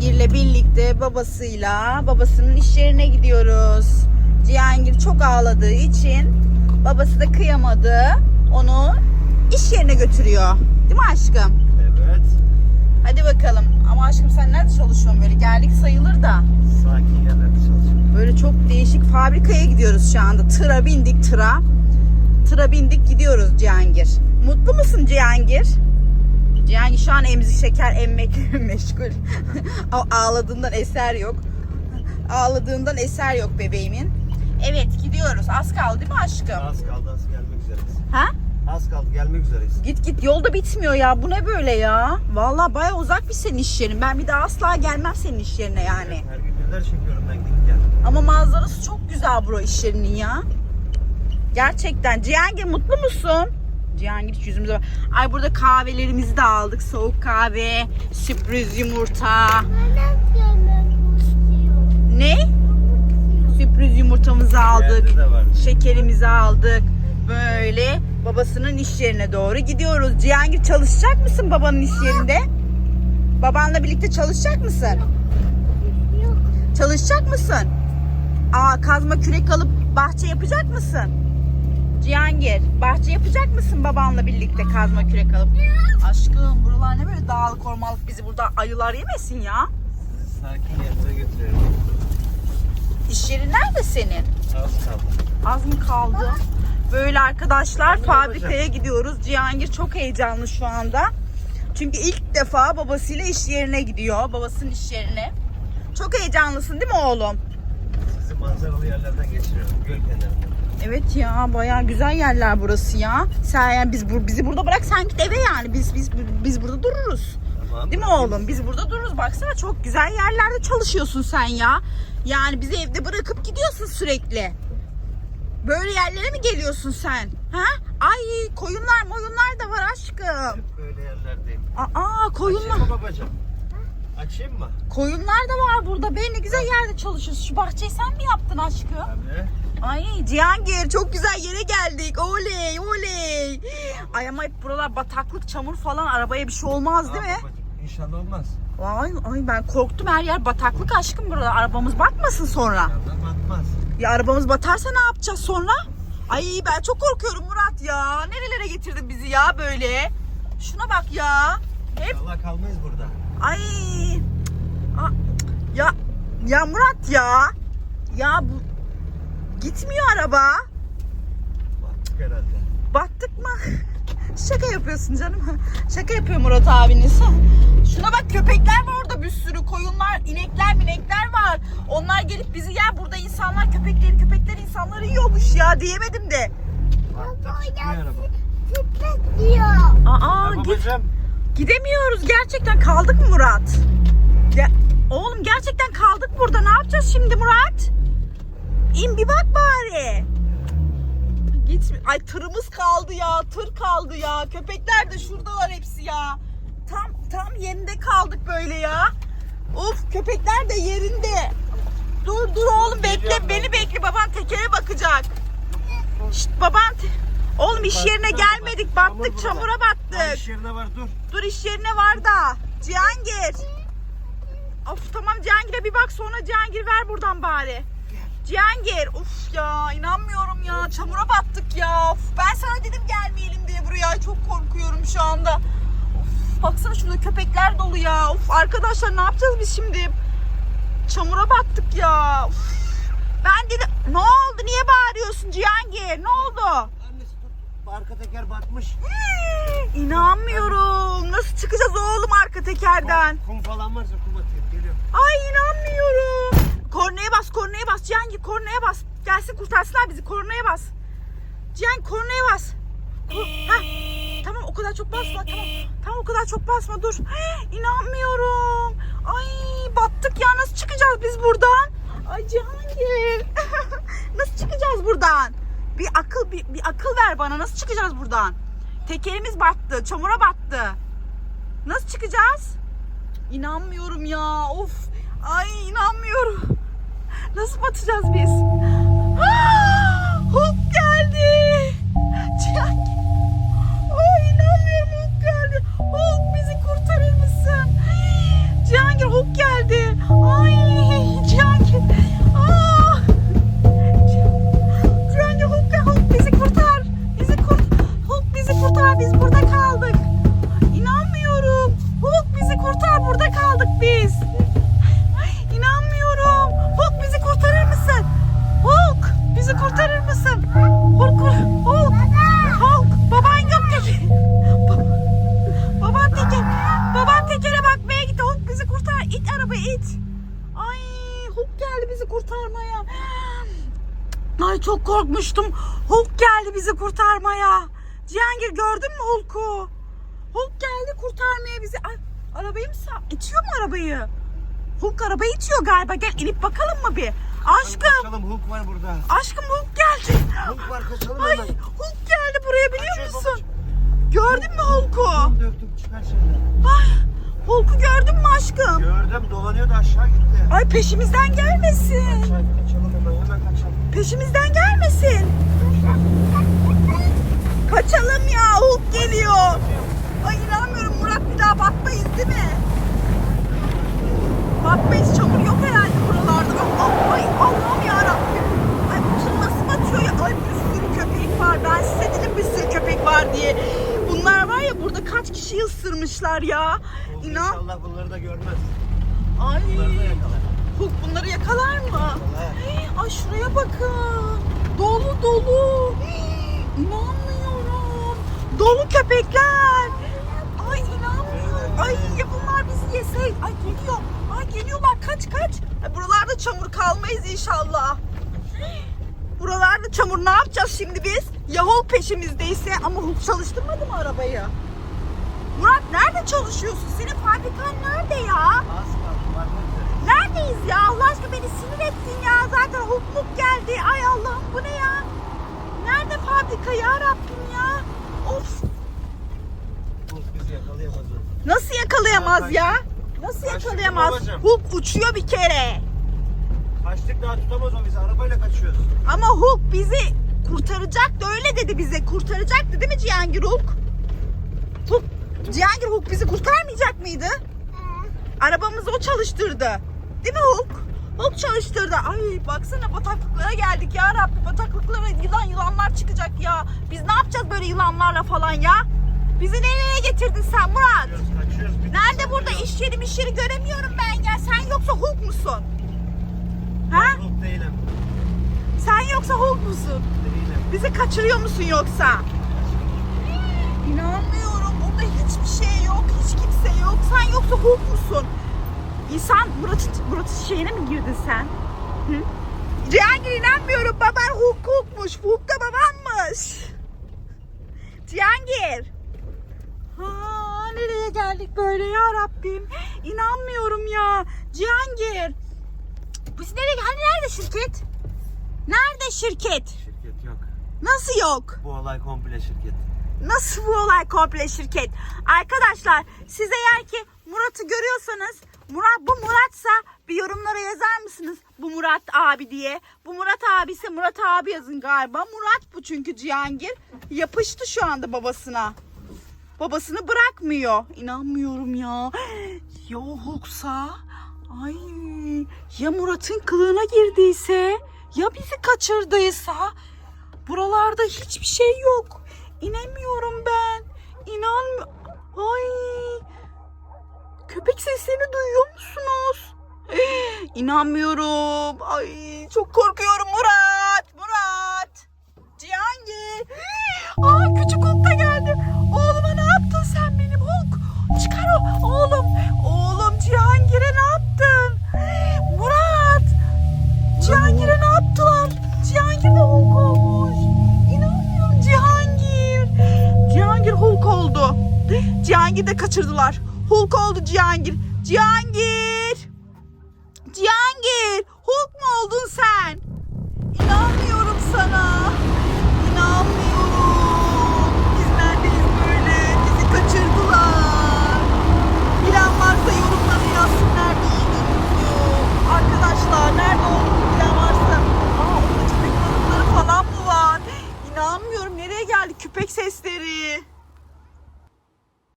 Cihangir'le birlikte babasıyla babasının iş yerine gidiyoruz. Cihangir çok ağladığı için babası da kıyamadı. Onu iş yerine götürüyor. Değil mi aşkım? Evet. Hadi bakalım. Ama aşkım sen nerede çalışıyorsun böyle? Geldik sayılır da. Sakin yerlerde çalışıyorum. Böyle çok değişik fabrikaya gidiyoruz şu anda. Tıra bindik tıra. Tıra bindik gidiyoruz Cihangir. Mutlu musun Cihangir? Cihangir şu an emzik şeker emmekle meşgul. Ağladığından eser yok. Ağladığından eser yok bebeğimin. Evet gidiyoruz. Az kaldı değil mi aşkım? Az kaldı az gelmek üzereyiz. Ha? Az kaldı gelmek üzereyiz. Git git yolda bitmiyor ya. Bu ne böyle ya? Vallahi baya uzak bir senin iş yerin. Ben bir daha asla gelmem senin iş yerine yani. Her gün neler çekiyorum ben gidip geldim. Ama manzarası çok güzel bro iş yerinin ya. Gerçekten. Cihangir mutlu musun? Cihangir hiç yüzümüze bak. Ay burada kahvelerimizi de aldık. Soğuk kahve, sürpriz yumurta. Ne? Sürpriz yumurtamızı aldık. Şekerimizi aldık. Böyle babasının iş yerine doğru gidiyoruz. Cihangir çalışacak mısın babanın iş yerinde? Babanla birlikte çalışacak mısın? Çalışacak mısın? Aa kazma kürek alıp bahçe yapacak mısın? Cihangir bahçe yapacak mısın babanla birlikte kazma kürek alıp? Aşkım buralar ne böyle dağlık ormanlık bizi burada ayılar yemesin ya. Sakin yerlere götürüyorum. İş yerin nerede senin? Az kaldı. Az mı kaldı? Böyle arkadaşlar Ne fabrikaya gidiyoruz. Cihangir çok heyecanlı şu anda. Çünkü ilk defa babasıyla iş yerine gidiyor. Babasının iş yerine. Çok heyecanlısın değil mi oğlum? Manzaralı yerlerden geçiriyorum. Göl kenarında. Evet ya bayağı güzel yerler burası ya. Sen yani biz bur- bizi burada bırak sen git eve yani. Biz biz biz burada dururuz. Tamam. Değil mi oğlum? Biz burada dururuz. Baksana çok güzel yerlerde çalışıyorsun sen ya. Yani bizi evde bırakıp gidiyorsun sürekli. Böyle yerlere mi geliyorsun sen? Ha? Ay koyunlar moyunlar da var aşkım. Hep böyle yerlerdeyim. Aa koyunlar. Mı babacığım? Açayım mı? Koyunlar da var burada. Be ne güzel yerde çalışıyorsun. Şu bahçeyi sen mi yaptın aşkım? Tabii. Ay Cihangir çok güzel yere geldik. Oley oley. Ay ama hep buralar bataklık çamur falan arabaya bir şey olmaz değil Aa, mi? babacığım, İnşallah olmaz. Ay, ay ben korktum her yer bataklık aşkım burada. Arabamız batmasın sonra. Yandan batmaz. Ya arabamız batarsa ne yapacağız sonra? Ay ben çok korkuyorum Murat ya. Nerelere getirdin bizi ya böyle? Şuna bak ya. Hep İnşallah kalmayız burada. ay. Ya Murat ya. Ya bu gitmiyor araba. Battık herhalde. Battık mı? Şaka yapıyorsun canım. Şaka yapıyor Murat abiniz. Şuna bak köpekler var orada bir sürü. Koyunlar, inekler, minekler var. Onlar gelip bizi yer. Burada insanlar köpekleri, köpekler insanları yiyormuş ya diyemedim de. Battık çıkmıyor araba. Aa git, babacığım. gidemiyoruz. Gerçekten kaldık mı Murat? Ya, oğlum gerçekten kaldık burada. Ne yapacağız şimdi Murat? İn bir bak bari. Git. Ay tırımız kaldı ya. Tır kaldı ya. Köpekler de şuradalar hepsi ya. Tam tam yerinde kaldık böyle ya. Uf köpekler de yerinde. Dur dur oğlum bekle beni bekle baban tekere bakacak. Şşt baban Oğlum iş yerine gelmedik battık çamura battık. iş yerine var dur. Dur iş yerine var da. Cihangir. Of tamam Cihangir'e bir bak sonra Cihangir ver buradan bari. Cihangir uf ya inanmıyorum ya çamura battık ya. Of, ben sana dedim gelmeyelim diye buraya çok korkuyorum şu anda. Of, baksana şurada köpekler dolu ya. Of arkadaşlar ne yapacağız biz şimdi? Çamura battık ya. Of. Ben dedim ne oldu niye bağırıyorsun Cihangir ne oldu? Annesi tut. Arka teker batmış. İnanmıyorum. Nasıl çıkacağız oğlum arka tekerden? Kum, kum falan varsa kum atayım. Ay inanmıyorum. Kornaya bas, kornaya bas. Cihangir kornaya bas. Gelsin kurtarsınlar bizi. Kornaya bas. Cihan kornaya bas. Ko- Heh. Tamam o kadar çok basma. Tamam. Tamam o kadar çok basma. Dur. İnanmıyorum. Ay battık ya. Nasıl çıkacağız biz buradan? Ay Cihangir. Nasıl çıkacağız buradan? Bir akıl bir, bir akıl ver bana. Nasıl çıkacağız buradan? Tekerimiz battı. Çamura battı. Nasıl çıkacağız? İnanmıyorum ya. Of. Ay inanmıyorum. Nasıl batacağız biz? Hulk geldi. Cihangir. Ay çok korkmuştum. Hulk geldi bizi kurtarmaya. Cihangir gördün mü Hulk'u? Hulk geldi kurtarmaya bizi. Ay, arabayı mı sağ... İtiyor mu arabayı? Hulk arabayı itiyor galiba. Gel inip bakalım mı bir? Aşkım. Kaçalım Hulk var burada. Aşkım Hulk geldi. Hulk var kaçalım Ay hemen. Hulk geldi buraya biliyor Kaçıyoruz musun? Gördün mü Hulk'u? Hulk döktük çıkar şimdi. Ay Hulk'u gördün mü aşkım? Gördüm dolanıyordu aşağı gitti. Ay peşimizden gelmesin. Aşağı hemen kaçalım. Peşimizden gelmesin. Kaçalım ya Hulk geliyor. Ay inanmıyorum Murat bir daha batmayız değil mi? Batmayız çamur yok herhalde buralarda. Ay, ay Allah'ım yarabbim. Ay bu nasıl batıyor ya? Ay bir sürü köpek var. Ben size dedim bir sürü köpek var diye. Bunlar var ya burada kaç kişiyi ısırmışlar ya. İnan. inşallah bunları da görmez. Ay. Bunları da yakalar. Hulk bunları yakalar mı? Yakalar. Ay şuraya bakın. Dolu dolu. Hey, İnanmıyorum. Dolu köpekler. Ay inanmıyorum. Ay ya bunlar bizi yese. Ay geliyor. Ay geliyorlar. Kaç kaç. Ay, buralarda çamur kalmayız inşallah. Buralarda çamur ne yapacağız şimdi biz? Ya Hulk peşimizdeyse ama Hulk çalıştırmadı mı arabayı? Murat nerede çalışıyorsun? Senin fabrikan nerede ya? Üzere. Neredeyiz ya? Allah aşkına beni sinir ettin ya. Zaten huk muk geldi. Ay Allah'ım bu ne ya? Nerede fabrika ya Rabbim ya? Of. Hulk bizi yakalayamaz o. Nasıl yakalayamaz Ya, ya? Nasıl kaçtık yakalayamaz? babacığım. Hulk uçuyor bir kere. Kaçtık daha tutamaz o bizi arabayla kaçıyoruz. Ama Hulk bizi kurtaracaktı. Öyle dedi bize. Kurtaracaktı değil mi Cihangir Hulk? Hulk Cihangir Hulk bizi kurtarmayacak mıydı? Arabamızı o çalıştırdı. Değil mi Hulk? Hulk çalıştırdı. Ay baksana bataklıklara geldik ya Rabbi. Bataklıklara yılan yılanlar çıkacak ya. Biz ne yapacağız böyle yılanlarla falan ya? Bizi nereye getirdin sen Murat? Kaçıyoruz kaçıyoruz. Nerede burada iş yeri iş yeri göremiyorum ben ya. Sen yoksa Hulk musun? Ha? Hulk değilim. Sen yoksa Hulk musun? Değilim. Bizi kaçırıyor musun yoksa? İnanmıyorum. Burada hiçbir şey yok. Hiç kimse yok. Sen yoksa Hulk musun? İnsan Murat'ın Murat'ın şeyine mi girdin sen? Hı? Cihangir inanmıyorum. Baban Hulk Hulk'muş. Hulk da babanmış. Cihangir. Ha, nereye geldik böyle ya Rabbim? İnanmıyorum ya. Cihangir. Biz nereye geldik? Nerede şirket? Nerede şirket? Şirket yok. Nasıl yok? Bu olay komple şirket. Nasıl bu olay komple şirket? Arkadaşlar siz eğer ki Murat'ı görüyorsanız Murat bu Murat'sa bir yorumlara yazar mısınız? Bu Murat abi diye. Bu Murat abisi Murat abi yazın galiba. Murat bu çünkü Cihangir. Yapıştı şu anda babasına. Babasını bırakmıyor. İnanmıyorum ya. Hulk'sa? Ay ya Murat'ın kılığına girdiyse? Ya bizi kaçırdıysa? Buralarda hiçbir şey yok. İnemiyorum ben. İnan. Ay. Köpek seslerini duyuyor musunuz? İnanmıyorum. Ay çok korkuyorum Murat. Murat. Cihangir. Aa küçük Hulk geldi. De kaçırdılar. Hulk oldu Cihangir. Cihangir. Cihangir. Hulk mu oldun sen? İnanmıyorum sana.